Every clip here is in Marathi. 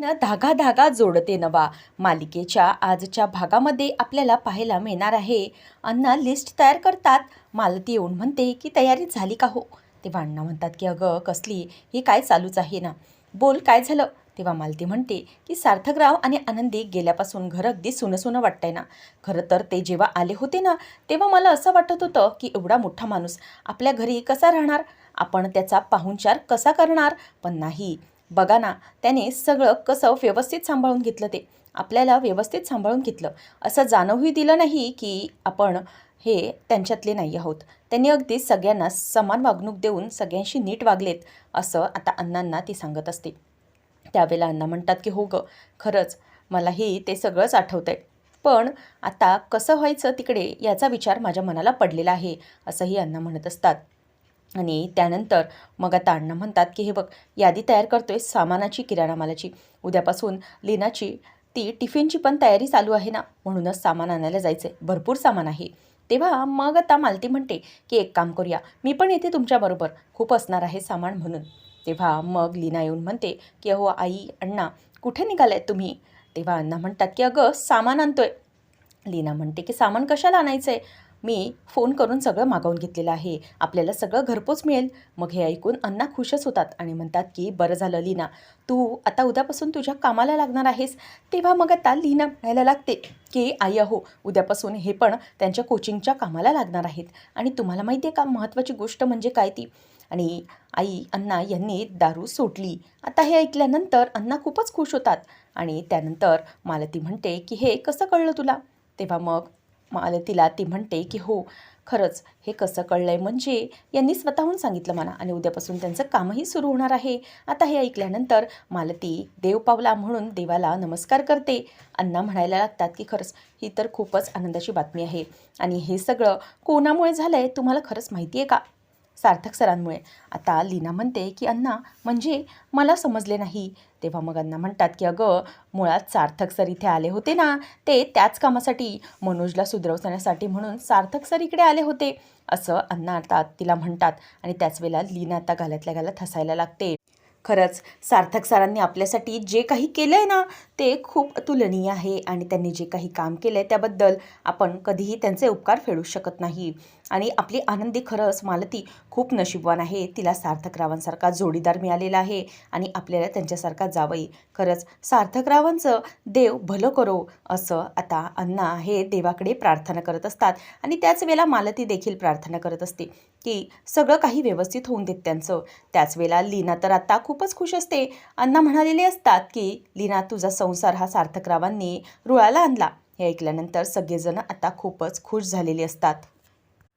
न धागा धागा जोडते नवा. मालिकेच्या आजच्या भागामध्ये आपल्याला पाहायला मिळणार आहे अण्णा लिस्ट तयार करतात. मालती येऊन म्हणते की तयारी झाली का हो? तेव्हा अण्णा म्हणतात की अगं कसली? ही काय चालूच आहे ना? बोल काय झालं? तेव्हा मालती म्हणते की सार्थकराव आणि आनंदी गेल्यापासून घर अगदी सुनं सुनं वाटतंय ना? खरं तर ते जेव्हा आले होते ना तेव्हा मला असं वाटत होतं की एवढा मोठा माणूस आपल्या घरी कसा राहणार? आपण त्याचा पाहुणचार कसा करणार? पण नाही. बघा ना त्याने सगळं कसं व्यवस्थित सांभाळून घेतलं ते. आपल्याला व्यवस्थित सांभाळून घेतलं. असं जाणवही दिलं नाही की आपण हे त्यांच्यातले नाही आहोत. त्यांनी अगदी सगळ्यांना समान वागणूक देऊन सगळ्यांशी नीट वागलेत असं आता अण्णांना ती सांगत असते. त्यावेळेला अण्णा म्हणतात की हो गं खरंच मलाही ते सगळंच आठवतंय. पण आता कसं व्हायचं तिकडे याचा विचार माझ्या मनाला पडलेला आहे असंही अण्णा म्हणत असतात. आणि त्यानंतर मग आता अण्णा म्हणतात की हे बघ यादी तयार करतोय सामानाची किराणा मालाची. उद्यापासून लिनाची ती टिफिनची पण तयारी चालू आहे ना. म्हणूनच सामान आणायला जायचं आहे भरपूर सामान आहे. तेव्हा मग आता मालती म्हणते की एक काम करूया. मी पण येते तुमच्याबरोबर खूप असणार आहे सामान म्हणून. तेव्हा मग लीना येऊन म्हणते की अहो आई अण्णा कुठे निघालाय तुम्ही? तेव्हा अण्णा म्हणतात की अगं सामान आणतोय. लीना म्हणते की सामान कशाला आणायचं आहे मी फोन करून सगळं मागवून घेतलेलं आहे. आपल्याला सगळं घरपोच मिळेल. मग हे ऐकून अण्णा खुशच होतात आणि म्हणतात की बरं झालं लीना. तू आता उद्यापासून तुझ्या कामाला लागणार आहेस. तेव्हा मग आता लीना म्हणायला लागते की आई अहो उद्यापासून हे पण त्यांच्या कोचिंगच्या कामाला लागणार आहेत. आणि तुम्हाला माहिती आहे का महत्त्वाची गोष्ट म्हणजे काय ती? आणि आई अण्णा यांनी दारू सोडली. आता हे ऐकल्यानंतर अण्णा खूपच खुश होतात. आणि त्यानंतर मला ती म्हणते की हे कसं कळलं तुला? तेव्हा मग मालतीला ती म्हणते की हो खरंच हे कसं कळलं आहे म्हणजे यांनी स्वतःहून सांगितलं मला आणि उद्यापासून त्यांचं कामही सुरू होणार आहे. आता हे ऐकल्यानंतर मालती देव पावला म्हणून देवाला नमस्कार करते. अण्णा म्हणायला लागतात की खरंच ही तर खूपच आनंदाची बातमी आहे. आणि हे सगळं कोणामुळे झालं आहे तुम्हाला खरंच माहिती आहे का? सार्थक सरांमुळे. आता लीना म्हणते की अण्णा म्हणजे मला समजले नाही. तेव्हा मग अण्णा म्हणतात की अगं मुळात सार्थक सर इथे आले होते ना ते त्याच कामासाठी मनोजला सुधरवण्यासाठी म्हणून सार्थक सर इकडे आले होते. असं अण्णा आता तिला म्हणतात आणि त्याच वेळेला लीना आता घालतल्या घालत हसायला लागते. खरंच सार्थक सरांनी आपल्यासाठी जे काही केलं आहे ना ते खूप अतुलनीय आहे आणि त्यांनी जे काही काम केलं आहे त्याबद्दल आपण कधीही त्यांचे उपकार फेडू शकत नाही. आणि आपली आनंदी खरंच मालती खूप नशीबवान आहे. तिला सार्थकरावांसारखा जोडीदार मिळालेला आहे आणि आपल्याला त्यांच्यासारखा जावई. खरंच सार्थकरावांचं देव भलं करो असं आता अण्णा हे देवाकडे प्रार्थना करत असतात आणि त्याच वेळेला मालती देखील प्रार्थना करत असते. की सगळं काही व्यवस्थित होऊन देत त्यांचं. त्याच वेळेला लीना तर आत्ता खूपच खुश असते. अण्णा म्हणालेले असतात की लीना तुझा संसार हा सार्थकरावांनी रुळाला आणला. हे ऐकल्यानंतर सगळेजण आता खूपच खुश झालेले असतात.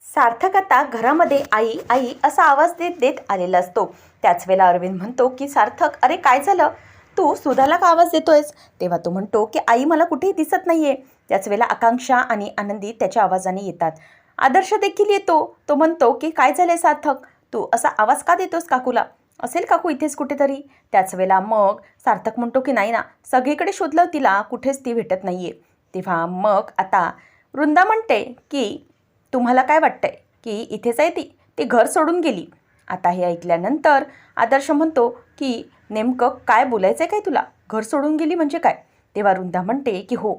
सार्थक आता घरामध्ये आई आई असा आवाज देत देत आलेला असतो. त्याच वेळेला अरविंद म्हणतो की सार्थक अरे काय झालं? तू सुधाला का आवाज देतोयस? तेव्हा तो म्हणतो की आई मला कुठेही दिसत नाहीये. त्याच वेळेला आकांक्षा आणि आनंदी त्याच्या आवाजाने येतात. आदर्श देखील येतो. तो म्हणतो की काय झालंय सार्थक? तू असा आवाज का देतोस काकूला? असेल काकू इथेच कुठेतरी. त्याच वेळेला मग सार्थक म्हणतो की नाही ना सगळीकडे शोधलं तिला कुठेच ती भेटत नाहीये. तेव्हा मग आता वृंदा म्हणते की तुम्हाला काय वाटतंय की इथेच आहे ती? ती घर सोडून गेली. आता हे ऐकल्यानंतर आदर्श म्हणतो की नेमकं काय बोलायचं आहे काय तुला? घर सोडून गेली म्हणजे काय? तेव्हा वृंदा म्हणते की हो.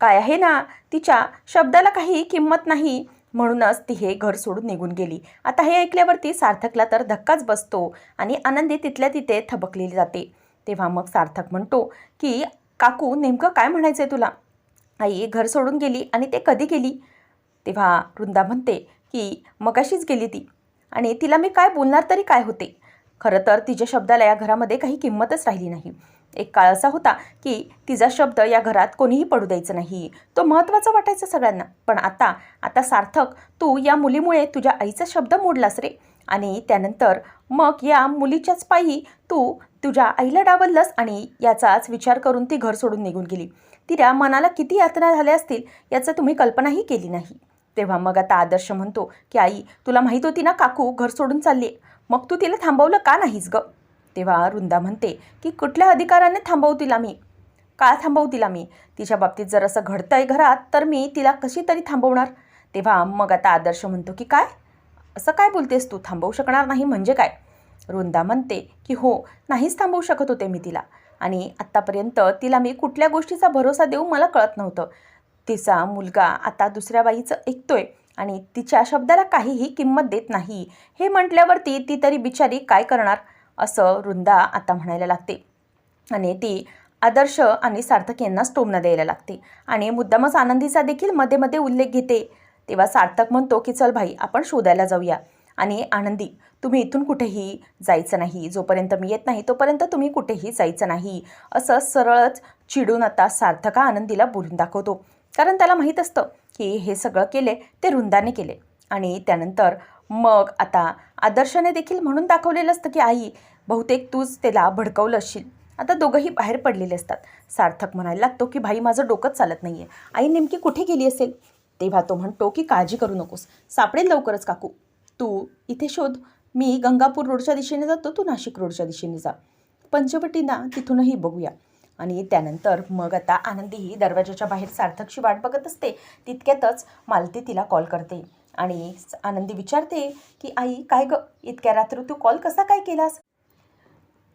काय आहे ना तिच्या शब्दाला काही किंमत नाही. म्हणूनच ती हे घर सोडून निघून गेली. आता हे ऐकल्यावरती सार्थकला तर धक्काच बसतो आणि आनंदी तिथल्या तिथे थबकलेली जाते. तेव्हा मग सार्थक म्हणतो की काकू नेमकं काय म्हणायचं आहे तुला? आई घर सोडून गेली आणि ते कधी गेली? तेव्हा वृंदा म्हणते की मगाशीच गेली ती आणि तिला मी काय बोलणार तरी काय होते? खरं तर तिच्या शब्दाला या घरामध्ये काही किंमतच राहिली नाही. एक काळ असा होता की तिचा शब्द या घरात कोणीही पडू द्यायचं नाही. तो महत्त्वाचा वाटायचा सगळ्यांना. पण आता आता सार्थक तू या मुलीमुळे तुझ्या आईचा शब्द मोडलास रे. आणि त्यानंतर मग या मुलीच्याच पायी तू तुझ्या आईला डावललंस आणि याचाच विचार करून ती घर सोडून निघून गेली. तिच्या मनाला किती यातना झाल्या असतील याचं तुम्ही कल्पनाही केली नाही. तेव्हा मग आता आदर्श म्हणतो की आई तुला माहीत होती ना काकू घर सोडून चालली मग तू तिला थांबवलं का नाहीस गं? तेव्हा वृंदा म्हणते की कुठल्या अधिकाराने थांबवू तिला मी का थांबवू तिला मी तिच्या बाबतीत जर असं घडतं आहे घरात तर मी तिला कशी तरी थांबवणार? तेव्हा मग आता आदर्श म्हणतो की काय? असं काय बोलतेस तू? थांबवू शकणार नाही म्हणजे काय? वृंदा म्हणते की हो नाहीच थांबवू शकत होते मी तिला. आणि आत्तापर्यंत तिला मी कुठल्या गोष्टीचा भरोसा देऊ मला कळत नव्हतं. तिचा मुलगा आता दुसऱ्या बाईचं ऐकतोय आणि तिच्या शब्दाला काहीही किंमत देत नाही. हे म्हटल्यावरती ती तरी बिचारी काय करणार? असं वृंदा आता म्हणायला लागते. आणि ती आदर्श आणि सार्थक यांनाच टोमणं द्यायला लागते. आणि मुद्दामच आनंदीचा देखील मध्ये मध्ये उल्लेख घेते. तेव्हा सार्थक म्हणतो की चल भाई आपण शोधायला जाऊया. आणि आनंदी तुम्ही इथून कुठेही जायचं नाही. जोपर्यंत मी येत नाही तोपर्यंत तुम्ही कुठेही जायचं नाही. असं सरळच चिडून आता सार्थका आनंदीला बोलून दाखवतो. कारण त्याला माहीत असतं की हे सगळं केले ते वृंदाने केले. आणि त्यानंतर मग आता आदर्शाने देखील म्हणून दाखवलेलं असतं की आई बहुतेक तूच त्याला भडकवलं असशील. आता दोघंही बाहेर पडलेले असतात. सार्थक म्हणायला लागतो की भाई माझं डोकंच चालत नाही आहे आई नेमकी कुठे गेली असेल? तेव्हा तो म्हणतो की काळजी करू नकोस. सापडेल लवकरच काकू. तू इथे शोध. मी गंगापूर रोडच्या दिशेने जातो तू नाशिक रोडच्या दिशेने जा. पंचवटीना तिथूनही बघूया. आणि त्यानंतर मग आता आनंदी ही दरवाजाच्या बाहेर सार्थकची वाट बघत असते. तितक्यातच मालती तिला कॉल करते. आणि आनंदी विचारते की आई काय ग? इतक्या रात्री तू कॉल कसा काय केलास?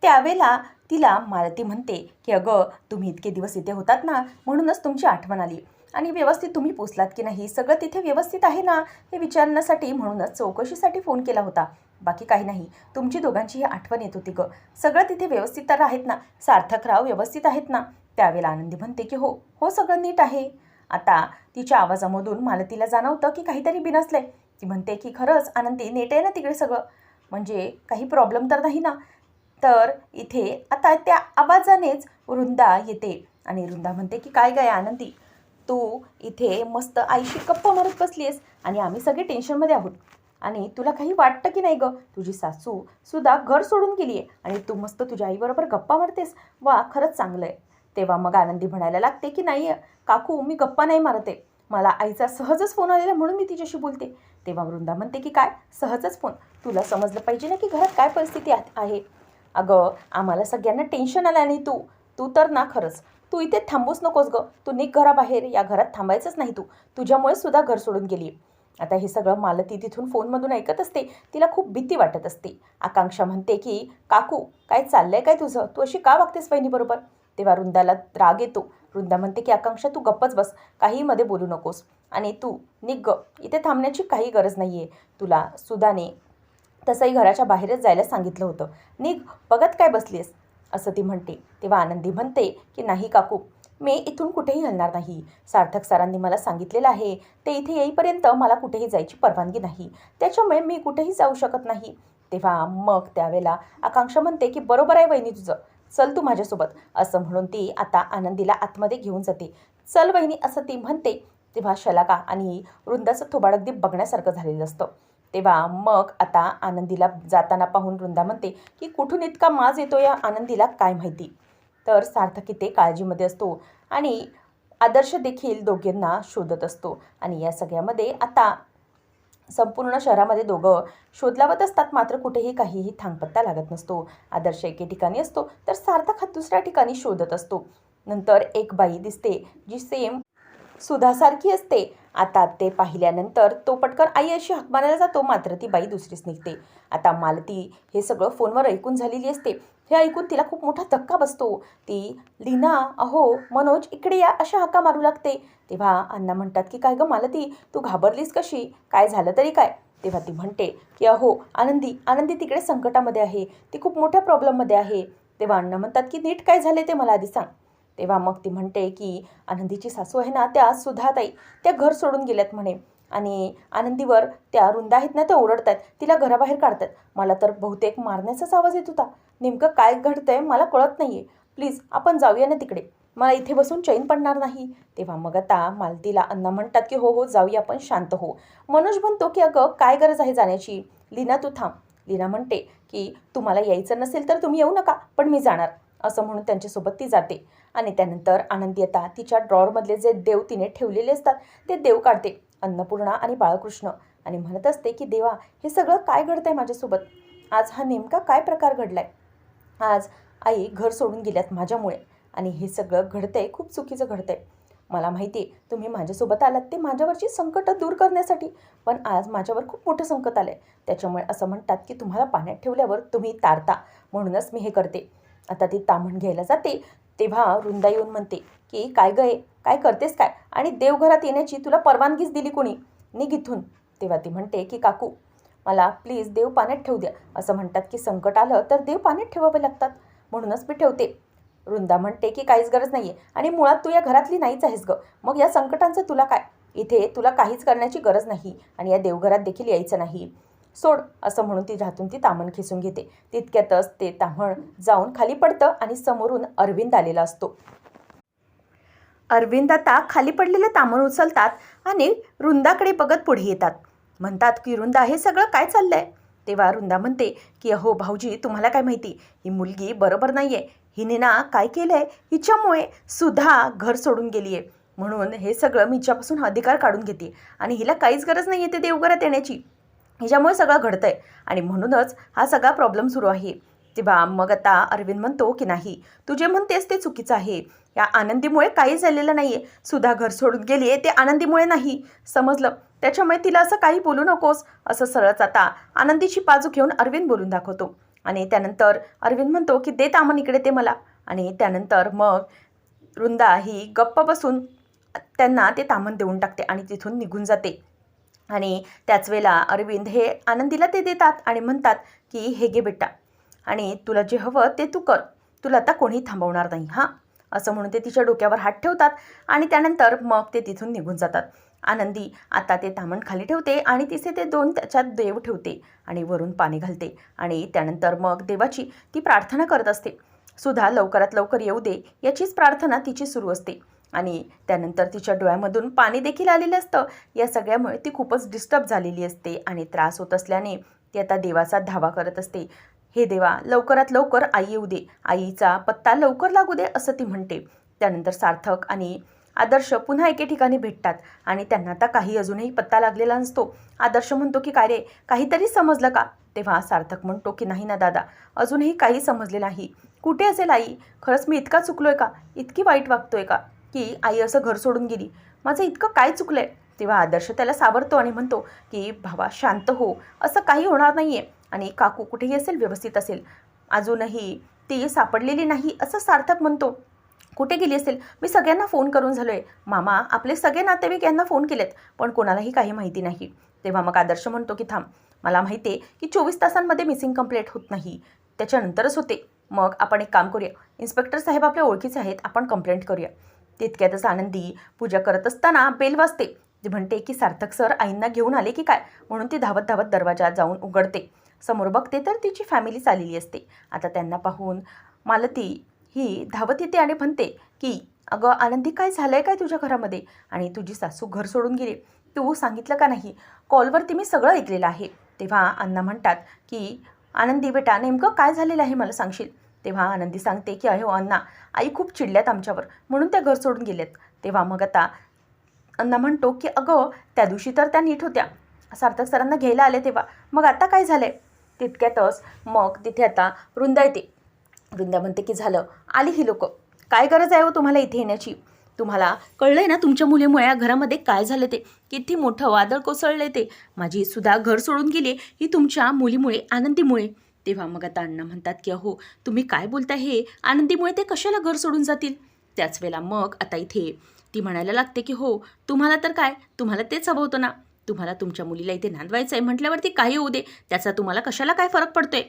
त्यावेळेला तिला मालती म्हणते की अगं तुम्ही इतके दिवस इथे होतात ना म्हणूनच तुमची आठवण आली. आणि व्यवस्थित तुम्ही पोचलात की नाही सगळं तिथे व्यवस्थित आहे ना हे विचारण्यासाठी म्हणूनच चौकशीसाठी फोन केला होता. बाकी काही नाही तुमची दोघांची ही आठवण येत होती गं. सगळं तिथे व्यवस्थित तर आहेत ना सार्थकराव व्यवस्थित आहेत ना. त्यावेळेला आनंदी म्हणते की हो हो सगळं नीट आहे. आता तिच्या आवाजामधून मालतीला जाणवतं की काहीतरी बिनसलंय. ती म्हणते की खरंच आनंदी नेट आहे ना तिकडे सगळं? म्हणजे काही प्रॉब्लेम तर नाही ना? तर इथे आता त्या आवाजानेच वृंदा येते आणि वृंदा म्हणते की काय गाय आनंदी? तू इथे मस्त आईशी गप्पा मारत बसली आहेस आणि आम्ही सगळे टेन्शनमध्ये आहोत. आणि तुला काही वाटतं की नाही गं? तुझी सासू सुद्धा घर सोडून गेली आहे आणि तू मस्त तुझ्या आईबरोबर गप्पा मारतेस. वा खरंच चांगलं आहे तेव्हा मग आनंदी म्हणायला लागते की नाही काकू मी गप्पा नाही मारत. आहे मला आईचा सहजच फोन आलेला म्हणून मी तिच्याशी बोलते. तेव्हा वृंदा म्हणते की काय सहजच फोन तुला समजलं पाहिजे ना की घरात काय परिस्थिती आहे? अगं आम्हाला सगळ्यांना टेन्शन आलं आणि तू तू तर ना खरंच. तू इथे थांबूच नकोस गं. तू निघ घराबाहेर. या घरात थांबायचंच नाही तू. तुझ्यामुळे सुद्धा घर सोडून गेली आता हे सगळं मालती तिथून फोनमधून ऐकत असते. तिला खूप भीती वाटत असते. आकांक्षा म्हणते की काकू काय चाललंय काय तुझं? तू अशी का वागतेस बहिणीबरोबर तेव्हा वृंदाला राग येतो. वृंदा म्हणते की आकांक्षा तू गप्पच बस. काहीही मध्ये बोलू नकोस. आणि तू निघ इथे थांबण्याची काही गरज नाही आहे तुला सुदाने तसंही घराच्या बाहेरच जायला सांगितलं होतं. निघ बघत काय बसलीस असं ती म्हणते. तेव्हा आनंदी म्हणते की नाही काकू मी इथून कुठेही हलणार नाही. सार्थक सरांनी मला सांगितलेलं आहे ते इथे येईपर्यंत मला कुठेही जायची परवानगी नाही. त्याच्यामुळे मी कुठेही जाऊ शकत नाही. तेव्हा मग त्यावेळेला आकांक्षा म्हणते की बरोबर आहे वहिनी तुझं. चल तू माझ्यासोबत. असं म्हणून ती आता आनंदीला आतमध्ये घेऊन जाते. चल वहिनी असं ती म्हणते. तेव्हा शलाका आणि वृंदाचं थोबाड अगदी बघण्यासारखं झालेलं असतं. तेव्हा मग आता आनंदीला जाताना पाहून वृंदा म्हणते की कुठून इतका माज येतो या आनंदीला? काय माहिती? तर सार्थक इथे काळजीमध्ये असतो आणि आदर्श देखील दोघींना शोधत असतो. आणि या सगळ्यामध्ये आता संपूर्ण शहरामध्ये दोघं शोध लावत असतात. मात्र कुठेही काहीही थांगपत्ता लागत नसतो. आदर्श एके ठिकाणी असतो तर सार्थक हा दुसऱ्या ठिकाणी शोधत असतो. नंतर एक बाई दिसते जी सेम सुधासारखी असते. आता ते पाहिल्यानंतर तो पटकन आई अशी हाक मारायला जातो मात्र ती बाई दुसरीच निघते. आता मालती हे सगळं फोनवर ऐकून झालेली असते. हे ऐकून तिला खूप मोठा धक्का बसतो. ती लीना अहो मनोज इकडे या अशा हाका मारू लागते. तेव्हा अण्णा म्हणतात की काय गं मालती तू घाबरलीस कशी? काय झालं तरी काय? तेव्हा ती म्हणते की अहो आनंदी आनंदी तिकडे संकटामध्ये आहे. ती खूप मोठ्या प्रॉब्लेममध्ये आहे. तेव्हा अण्णा म्हणतात की नीट काय झाले ते मला आधी सांग. तेव्हा मग ती म्हणते की आनंदीची सासू आहे ना त्या सुधाताई त्या घर सोडून गेल्यात म्हणे. आणि आनंदीवर त्या रुंदा आहेत ना त्या ओरडत आहेत तिला घराबाहेर काढतात मला तर बहुतेक मारण्याचाच आवाज येत होता. नेमकं काय घडतंय मला कळत नाही आहे प्लीज आपण जाऊया ना तिकडे. मला इथे बसून चैन पडणार नाही. तेव्हा मग आता मालतीला अण्णा म्हणतात की हो हो जाऊया आपण शांत हो. मनोज म्हणतो की अगं काय गरज आहे जाण्याची? लीना तू थांब. लीना म्हणते की तुम्हाला यायचं नसेल तर तुम्ही येऊ नका पण मी जाणार. असं म्हणून त्यांच्यासोबत ती जाते. आणि त्यानंतर आनंदी आता तिच्या ड्रॉवरमधले जे देव तिने ठेवलेले असतात ते देव काढते. अन्नपूर्णा आणि बाळकृष्ण आणि म्हणत असते की देवा हे सगळं काय घडतंय माझ्यासोबत? आज हा नेमका काय प्रकार घडलाय? आज आई घर सोडून गेल्यात माझ्यामुळे आणि हे सगळं घडतंय खूप चुकीचं घडतंय. मला माहिती आहे तुम्ही माझ्यासोबत आलात ते माझ्यावरची संकटं दूर करण्यासाठी पण आज माझ्यावर खूप मोठं संकट आलं आहे त्याच्यामुळे असं म्हणतात की तुम्हाला पाण्यात ठेवल्यावर तुम्ही तारता म्हणूनच मी हे करते. आता ती तामण घ्यायला जाते तेव्हा वृंदा येऊन म्हणते की काय गय काय करतेस काय? आणि देवघरात येण्याची तुला परवानगीच दिली कोणी? निघ इथून. तेव्हा ती म्हणते की काकू मला प्लीज देव पाण्यात ठेवू द्या. असं म्हणतात की संकट आलं तर देव पाण्यात ठेवावे लागतात. म्हणूनच मी ठेवते. वृंदा म्हणते की काहीच गरज नाही आहे आणि मुळात तू या घरातली नाहीच आहेस गं. मग या संकटांचं तुला काय? इथे तुला काहीच करण्याची गरज नाही. आणि या देवघरात देखील यायचं नाही. सोड असं म्हणून ती राहतून ती तामण खेचून घेते. तितक्यातच ते तामण जाऊन खाली पडतं आणि समोरून अरविंद आलेला असतो. अरविंद आता खाली पडलेले तामण उचलतात आणि रुंदाकडे बघत पुढे येतात. म्हणतात की रुंदा हे सगळं काय चाललंय? तेव्हा रुंदा म्हणते की अहो भाऊजी तुम्हाला काय माहिती? ही मुलगी बरोबर नाही आहे हिने ना काय केलं आहे हिच्यामुळे सुद्धा घर सोडून गेली आहे म्हणून हे सगळं मी हिच्यापासून अधिकार काढून घेते आणि हिला काहीच गरज नाही आहे ते देवघरात येण्याची. ह्याच्यामुळे सगळं घडतं आहे आणि म्हणूनच हा सगळा प्रॉब्लेम सुरू आहे. तेव्हा मग आता अरविंद म्हणतो की नाही तू जे म्हणतेस ते चुकीचं आहे. या आनंदीमुळे काही झालेलं नाही आहे सुद्धा घर सोडून गेली आहे ते आनंदीमुळे नाही. समजलं. त्याच्यामुळे तिला असं काही बोलू नकोस. असं सरळच आता आनंदीची बाजू घेऊन अरविंद बोलून दाखवतो. आणि त्यानंतर अरविंद म्हणतो की दे तामन इकडे ते मला. आणि त्यानंतर मग वृंदा ही गप्प बसून त्यांना ते तामन देऊन टाकते आणि तिथून निघून जाते. आणि त्याच वेळेला अरविंद हे आनंदीला ते देतात आणि म्हणतात की हे घे बेटा. आणि तुला जे हवं ते तू कर. तुला आता कोणी थांबवणार नाही. हां. असं म्हणून ते तिच्या डोक्यावर हात ठेवतात आणि त्यानंतर मग ते तिथून निघून जातात. आनंदी आता ते तामण खाली ठेवते आणि तिचे ते दोन त्याच्यात देव ठेवते आणि वरून पाणी घालते आणि त्यानंतर मग देवाची ती प्रार्थना करत असते. सुद्धा लवकरात लवकर येऊ दे याचीच प्रार्थना तिची सुरू असते. आणि त्यानंतर तिच्या डोळ्यामधून पाणी देखील आलेलं असतं. या सगळ्यामुळे ती खूपच डिस्टर्ब झालेली असते आणि त्रास होत असल्याने ती आता देवाचा धावा करत असते. हे देवा लवकरात लवकर आई येऊ दे. आईचा पत्ता लवकर लागू दे असं ती म्हणते. त्यानंतर सार्थक आणि आदर्श पुन्हा एके ठिकाणी भेटतात आणि त्यांना आता काही अजूनही पत्ता लागलेला नसतो. आदर्श म्हणतो की काय रे काहीतरी समजलं का? तेव्हा सार्थक म्हणतो की नाही ना दादा अजूनही काही समजले नाही. कुठे असेल आई? खरंच मी इतका चुकलोय का? इतकी वाईट वागतोय का? की आई असं घर सोडून गेली. माझं इतकं काय चुकलं आहे तेव्हा आदर्श त्याला सावरतो आणि म्हणतो की भावा शांत हो. असं काही होणार नाही आहे आणि काकू कुठेही असेल व्यवस्थित असेल. अजूनही ती सापडलेली नाही असं सार्थक म्हणतो. कुठे गेली असेल? मी सगळ्यांना फोन करून झालो आहे मामा आपले सगळे नातेवाईक यांना फोन केलेत पण कोणालाही काही माहिती नाही. तेव्हा मग आदर्श म्हणतो की थांब. मला माहिती आहे की चोवीस तासांमध्ये मिसिंग कंप्लेंट होत नाही. त्याच्यानंतरच होते. मग आपण एक काम करूया. इन्स्पेक्टर साहेब आपल्या ओळखीचे आहेत. आपण कंप्लेंट करूया. तितक्यातच आनंदी पूजा करत असताना बेल वाजते. ती म्हणते की सार्थक सर आईंना घेऊन आले की काय? म्हणून ती धावत धावत दरवाजा जाऊन उघडते. समोर बघते तर तिची फॅमिली चाललेली असते. आता त्यांना पाहून मालती ही धावत येते आणि म्हणते की अगं आनंदी काय झालं आहे काय तुझ्या घरामध्ये? आणि तुझी सासू घर सोडून गेली. तू सांगितलं का नाही? कॉलवरती मी सगळं ऐकलेलं आहे. तेव्हा अण्णा म्हणतात की आनंदी बेटा नेमकं काय झालेलं आहे? मला सांगशील? तेव्हा आनंदी सांगते की अहो अण्णा आई खूप चिडल्यात आमच्यावर. म्हणून त्या घर सोडून गेल्यात तेव्हा मग आता अण्णा म्हणतो की अगं त्या दिवशी तर त्या नीट होत्या. सार्थक सरांना घ्यायला आले तेव्हा. मग आता काय झालं आहे तितक्यातच मग तिथे आता वृंदा येते. वृंदा म्हणते की झालं. आली ही लोक. काय गरज आहे हो तुम्हाला इथे येण्याची? तुम्हाला कळलं आहे ना तुमच्या मुलीमुळे या घरामध्ये काय झालं ते? किती मोठं वादळ कोसळले ते? माझी सुद्धा घर सोडून गेली ही तुमच्या मुलीमुळे आनंदीमुळे. तेव्हा मग आता अण्णा म्हणतात की अहो तुम्ही काय बोलता हे? आनंदीमुळे ते कशाला घर सोडून जातील? त्याच वेळेला मग आता इथे ती म्हणायला लागते की हो तुम्हाला तर काय? तुम्हाला तेच हवं होतं ना. तुम्हाला तुमच्या मुलीला इथे नांदवायचं आहे म्हटल्यावरती काही होऊ दे. त्याचा तुम्हाला कशाला काय फरक पडतोय?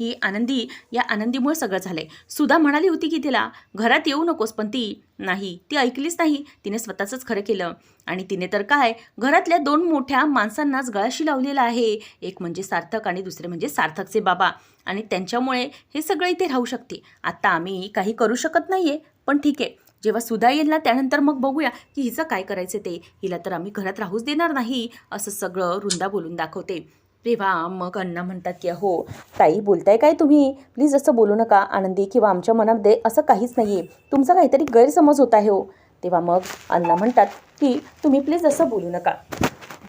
ही आनंदी या आनंदीमुळे सगळं झालं आहे सुधा म्हणाली होती की तिला घरात येऊ नकोस पण ती नाही. ती ऐकलीच नाही. तिने स्वतःचंच खरं केलं. आणि तिने तर काय घरातल्या दोन मोठ्या माणसांनाच गळाशी लावलेला आहे. एक म्हणजे सार्थक आणि दुसरे म्हणजे सार्थकचे बाबा. आणि त्यांच्यामुळे हे सगळं इथे राहू शकते. आत्ता आम्ही काही करू शकत नाही आहे पण ठीक आहे. जेव्हा सुधा येईल ना त्यानंतर मग बघूया की हिचं काय करायचं ते. हिला तर आम्ही घरात राहूच देणार नाही असं सगळं रुंदा बोलून दाखवते. तेव्हा मग अण्णा म्हणतात की अहो ताई बोलताय काय तुम्ही? प्लीज असं बोलू नका. आनंदी किंवा आमच्या मनामध्ये असं काहीच नाही आहे तुमचा काहीतरी गैरसमज होत आहे हो. तेव्हा मग अण्णा म्हणतात की तुम्ही प्लीज असं बोलू नका.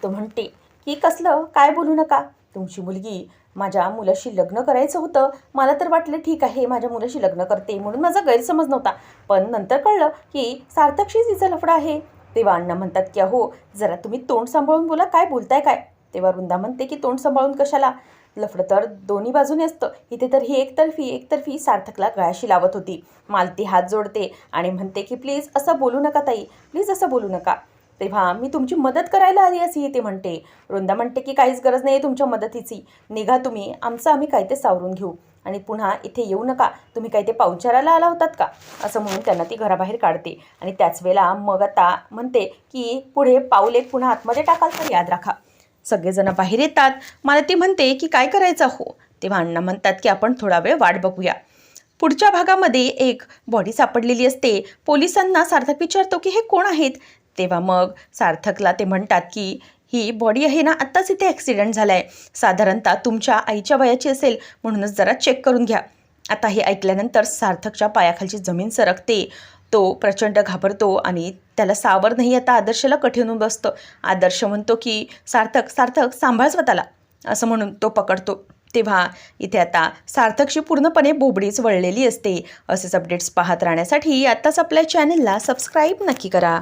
तो म्हणते की कसलं? काय बोलू नका? तुमची मुलगी माझ्या मुलाशी लग्न करायचं होतं. मला तर वाटलं ठीक आहे माझ्या मुलाशी लग्न करते म्हणून माझा गैरसमज नव्हता. पण नंतर कळलं की सार्थकशीच तिचं लफडं आहे. तेव्हा अण्णा म्हणतात की अहो जरा तुम्ही तोंड सांभाळून बोला. काय बोलताय काय? तेव्हा वृंदा म्हणते की तोंड सांभाळून कशाला? लफडं तर दोन्ही बाजूने असतं. इथे तर ही एकतर्फी एकतर्फी सार्थकला गळ्याशी लावत होती. मालती हात जोडते आणि म्हणते की प्लीज असं बोलू नका ताई. प्लीज असं बोलू नका. तेव्हा मी तुमची मदत करायला आली अशी ते म्हणते. वृंदा म्हणते की काहीच गरज नाही तुमच्या मदतीची. निघा तुम्ही. आमचं आम्ही काय ते सावरून घेऊ. आणि पुन्हा इथे येऊ नका. तुम्ही काही ते पाहुचाराला आला होतात का? असं म्हणून त्यांना ती घराबाहेर काढते. आणि त्याच वेळेला मग आता म्हणते की पुढे पाऊल एक पुन्हा आतमध्ये टाकाल तर याद राखा. सगळेजण बाहेर येतात. मला ती म्हणते की काय करायचं हो तेव्हा अण्णा म्हणतात की आपण थोडा वेळ वाट बघूया. पुढच्या भागामध्ये एक बॉडी सापडलेली असते. पोलिसांना सार्थक विचारतो की हे कोण आहेत? तेव्हा मग सार्थकला ते म्हणतात की ही बॉडी आहे ना आत्ताच इथे ॲक्सिडेंट झाला आहे साधारणतः तुमच्या आईच्या वयाची असेल म्हणूनच जरा चेक करून घ्या. आता हे ऐकल्यानंतर सार्थकच्या पायाखालची जमीन सरकते. तो प्रचंड घाबरतो आणि त्याला सावर नाही आता आदर्शला कठीण बसतं. आदर्श म्हणतो की सार्थक सार्थक सांभाळ स्वतःला. असं म्हणून तो पकडतो. तेव्हा इथे आता सार्थकशी पूर्णपणे बोबडीच वळलेली असते. असेच अपडेट्स पाहत राहण्यासाठी आत्ताच आपल्या चॅनलला सबस्क्राईब नक्की करा.